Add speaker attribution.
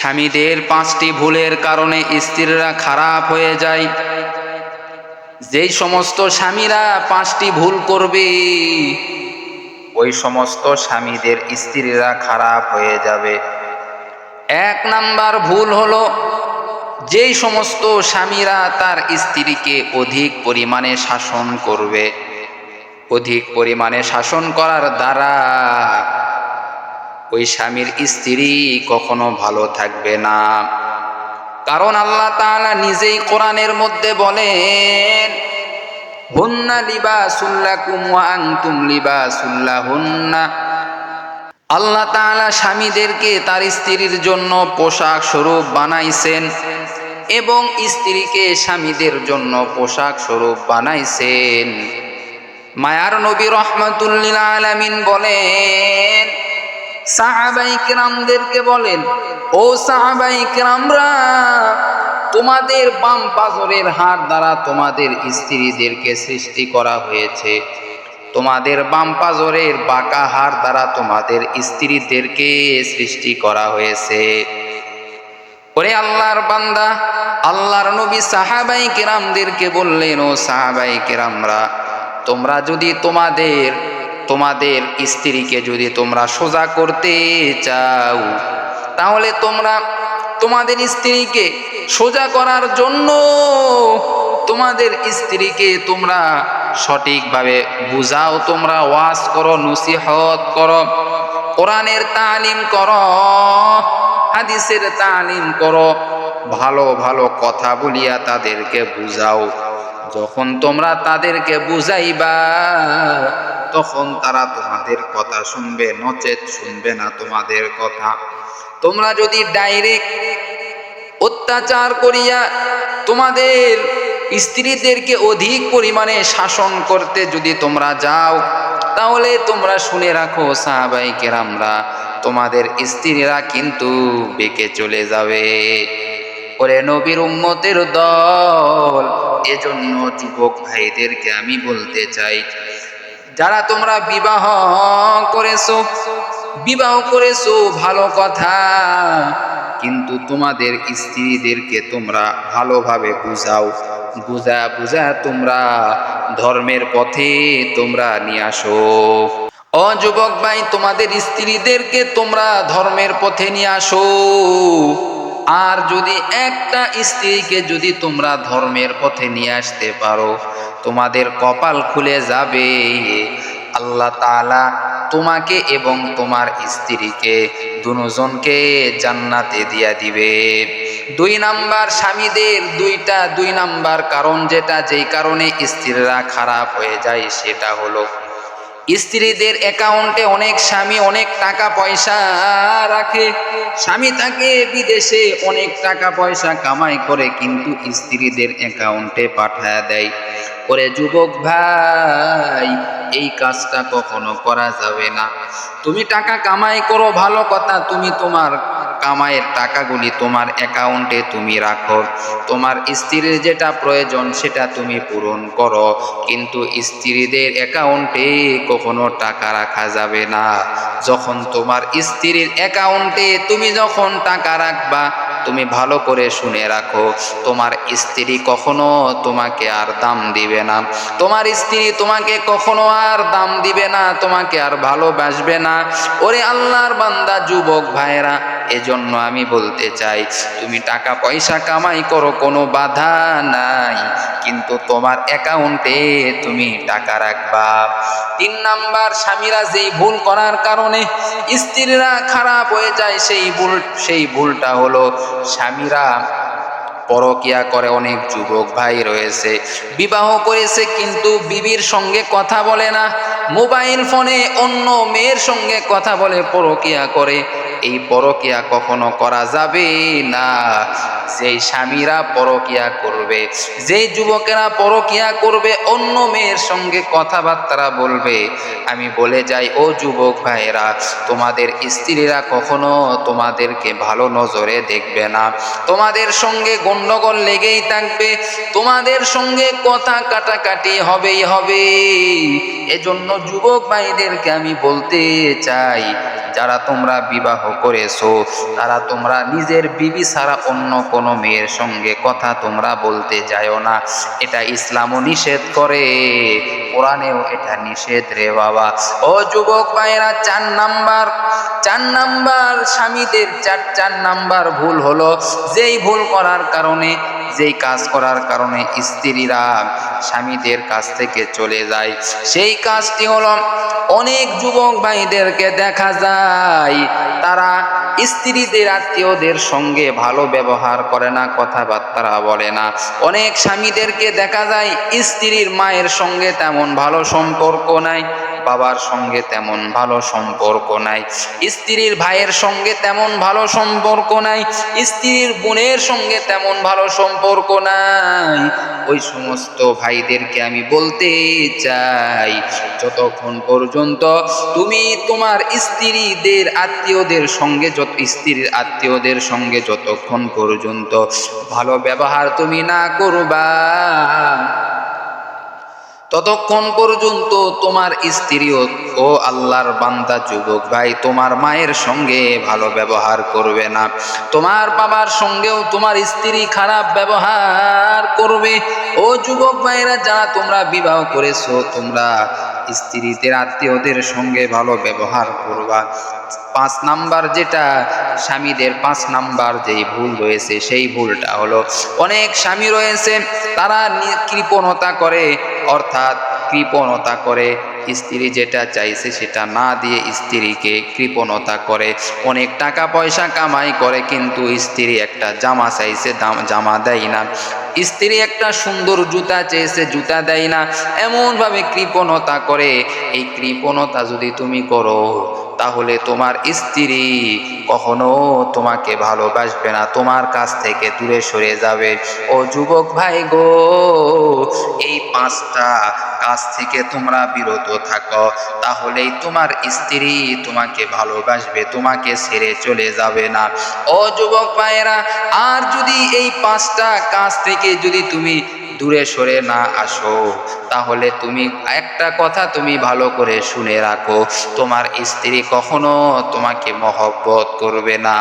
Speaker 1: স্বামীদের পাঁচটি ভুলের কারণে স্ত্রীরা খারাপ হয়ে যায়। যেই সমস্ত স্বামীরা পাঁচটি ভুল করবে, ওই সমস্ত স্বামীদের স্ত্রীরা খারাপ হয়ে যাবে। এক নাম্বার ভুল হলো, যেই সমস্ত স্বামীরা তার স্ত্রীকে অধিক পরিমাণে শাসন করবে, অধিক পরিমাণে শাসন করার দ্বারা ওই স্বামীর স্ত্রী কখনো ভালো থাকবে না। কারণ আল্লাহ তাআলা নিজেই কোরআনের মধ্যে বলেন, হুন্না লিবাসুল্লাকুম ওয়া আনতুম লিবাসুল্লাহুন্না আল্লাহ তাআলা স্বামীদেরকে তার স্ত্রীর জন্য পোশাক স্বরূপ বানাইছেন এবং স্ত্রীকে স্বামীদের জন্য পোশাক স্বরূপ বানাইছেন। মায়ার নবী রহমাতুল্লিল আলামিন বলেন সাহাবাই কিরামদেরকে বলেন, ও সাহাবাই কিরামরা, তোমাদের বাম পাজরের হাড় দ্বারা তোমাদের স্ত্রীদেরকে সৃষ্টি করা হয়েছে। তোমাদের বাম পাজরের বাঁকা হাড় দ্বারা তোমাদের স্ত্রীদেরকে সৃষ্টি করা হয়েছে। ওরে আল্লাহর বান্দা, আল্লাহর নবী সাহাবাই কেরামদেরকে বললেন, ও সাহাবাই কেরামরা, তোমরা যদি তোমাদের তোমাদের স্ত্রীকে যদি তোমরা সোজা করতে চাও, তাহলে তোমরা তোমাদের স্ত্রীকে সোজা করার জন্য তোমাদের স্ত্রীকে তোমরা সঠিকভাবে বুঝাও, তোমরা ওয়াজ করো, নসিহত করো, কোরআনের তালিম করো, হাদিসের তালিম করো, ভালো ভালো কথা বলিয়া তাদেরকে বুঝাও। যখন তোমরা তাদেরকে বুঝাইবা তখন তারা তোমাদের কথা শুনবে, নচেত শুনবে না তোমাদের কথা। তোমরা যদি ডাইরেক্ট অত্যাচার করিয়া তোমাদের স্ত্রীদেরকে অধিক পরিমাণে শাসন করতে যদি তোমরা যাও, তাহলে তোমরা শুনে রাখো সাহাবাই কেরামরা তোমাদের স্ত্রীরা কিন্তু বেঁকে চলে যাবে। ওরে নবীর উম্মতের দল, এজন্য যুবক ভাইদেরকে আমি বলতে চাই যারা তোমরা বিবাহ করেছ বিবাহ করেছ, ভালো কথা। কিন্তু তোমাদের স্ত্রীদেরকে তোমরা ভালোভাবে বুঝাও। বুঝা বুঝা তোমরা ধর্মের পথে তোমরা নিয়ে আসো। ও যুবক ভাই, তোমাদের স্ত্রীদেরকে তোমরা ধর্মের পথে নিয়ে আসো। আর যদি একটা স্ত্রীকে যদি তোমরা ধর্মের পথে নিয়ে আসতে পারো তোমাদের কপাল খুলে যাবে। আল্লাহ তাআলা তোমাকে এবং তোমার স্ত্রীকে দুজনকে জান্নাতে দিয়া দিবে। দুই নাম্বার স্বামীদের দুইটা, দুই নাম্বার কারণ যেটা, যেই কারণে স্ত্রীরা খারাপ হয়ে যায় সেটা হলো স্ত্রীদের অ্যাকাউন্টে অনেক স্বামী অনেক টাকা পয়সা রাখে। স্বামী তাকে বিদেশে অনেক টাকা পয়সা কামাই করে, কিন্তু স্ত্রীদের অ্যাকাউন্টে পাঠায় দেয়। ওরে যুবক ভাই, এই কাজটা কখনো করা যাবে না। তুমি টাকা কামাই করো, ভালো কথা। তুমি তোমার কামাইয়ের টাকাগুলি তোমার অ্যাকাউন্টে তুমি রাখো। তোমার স্ত্রীর যেটা প্রয়োজন, সেটা তুমি পূরণ করো। কিন্তু স্ত্রীদের অ্যাকাউন্টে কখনো টাকা রাখা যাবে না। যখন তোমার স্ত্রীর অ্যাকাউন্টে তুমি যখন টাকা রাখবা তুমি ভালো করে শুনে রাখো। তোমার স্ত্রী কখনো তোমাকে আর দাম দিবে না। তোমার স্ত্রী তোমাকে কখনো আর দাম দিবে না, তোমাকে আর ভালোবাসবে না। ওরে আল্লাহর বান্দা, যুবক ভাইরা এজন্য আমি বলতে চাই, তুমি টাকা পয়সা কামাই করো, কোনো বাধা নাই। কিন্তু তোমার অ্যাকাউন্টে তুমি টাকা রাখবা। তিন নাম্বার, স্বামীরা যেই ভুল করার কারণে স্ত্রীরা খারাপ হয়ে যায়, সেই ভুল, সেই ভুলটা হলো স্বামীরা পরকিয়া করে অনেক যুবক ভাই রয়েছে। বিবাহ করেছে কিন্তু বিবির সঙ্গে কথা বলে না, মোবাইল ফোনে অন্য মেয়ের সঙ্গে কথা বলে পরকিয়া করে। এই পরকিয়া কখনো করা যাবে না। যেই স্বামীরা পরকিয়া করবে, যেই যুবকেরা পরকিয়া করবে, অন্য মেয়ের সঙ্গে কথাবার্তা বলবে, আমি বলে যাই, ও যুবক ভাইয়েরা, তোমাদের স্ত্রীরা কখনো তোমাদেরকে ভালো নজরে দেখবে না। তোমাদের সঙ্গে গণ্ডগোল লেগেই থাকবে, তোমাদের সঙ্গে কথা কাটাকাটি হবেই হবে। এজন্য যুবক ভাইদেরকে আমি বলতে চাই, যারা তোমরা বিবাহ করেছ। তারা তোমরা নিজের বিবি ছাড়া অন্য কোনো মেয়ের সঙ্গে কথা তোমরা বলতে যায়ও না। এটা ইসলামও নিষেধ করে। কোরআনেও এটা নিষেধ রে বাবা। ও যুবক ভাইরা চার নাম্বার চার নাম্বার স্বামীদের, চার চার নাম্বার ভুল হলো। যেই ভুল করার কারণে যেই কাজ করার কারণে স্ত্রীরা স্বামীদের কাছ থেকে চলে যায়। সেই কাজটি হলো অনেক যুবক ভাইদেরকে দেখা যায়। তারা স্ত্রীদের আত্মীয়দের সঙ্গে ভালো ব্যবহার করে না, কথাবার্তা বলে না। অনেক স্বামীদেরকে দেখা যায়, স্ত্রীর মায়ের সঙ্গে তেমন ভালো সম্পর্ক নাই, বাবার সঙ্গে তেমন ভালো সম্পর্ক নাই। স্ত্রীর ভাইয়ের সঙ্গে তেমন ভালো সম্পর্ক নাই, স্ত্রীর বোনের সঙ্গে তেমন ভালো সম্পর্ক নাই। ওই সমস্ত ভাইদেরকে আমি বলতে চাই, যতক্ষণ পর্যন্ত তুমি তোমার স্ত্রীদের আত্মীয়দের সঙ্গে যত স্ত্রীর আত্মীয়দের সঙ্গে যতক্ষণ পর্যন্ত ভালো ব্যবহার তুমি না করবা, ততক্ষণ পর্যন্ত তোমার স্ত্রীও ও আল্লাহর বান্দা যুবক ভাই তোমার মায়ের সঙ্গে ভালো ব্যবহার করবে না। তোমার বাবার সঙ্গেও তোমার স্ত্রী খারাপ ব্যবহার করবে। ও যুবক ভাইরা, যারা তোমরা বিবাহ করেছ, তোমরা স্ত্রীদের আত্মীয়দের সঙ্গে ভালো ব্যবহার করবা। পাঁচ নাম্বার যেটা, স্বামীদের পাঁচ নাম্বার যেই ভুল রয়েছে, সেই ভুলটা হলো অনেক স্বামী রয়েছে, তারা কৃপণতা করে, অর্থাৎ কৃপণতা করে স্ত্রী যেটা চাইছে সেটা না দিয়ে স্ত্রীকে কৃপণতা করে, অনেক টাকা পয়সা কামাই করে, কিন্তু স্ত্রী একটা জামা চাইছে জামা দেয় না। স্ত্রী একটা সুন্দর জুতা চেয়েছে জুতা দেয় না। এমনভাবে কৃপণতা করে, এই কৃপণতা যদি তুমি করো তাহলে তোমার স্ত্রী কখনো তোমাকে ভালোবাসবে না, তোমার কাছ থেকে দূরে সরে যাবে। ও যুবক ভাই গো, এই পাঁচটা কাজ থেকে তোমরা বিরত থাকো, তাহলেই তোমার স্ত্রী তোমাকে ভালোবাসবে, তোমাকে ছেড়ে চলে যাবে না। ও যুবক ভাইয়েরা, আর যদি এই পাঁচটা কাজ থেকে যদি তুমি দূরে সরে না আসো। তাহলে তুমি একটা কথা তুমি ভালো করে শুনে রাখো। তোমার স্ত্রী কখনো তোমাকে মহব্বত করবে না।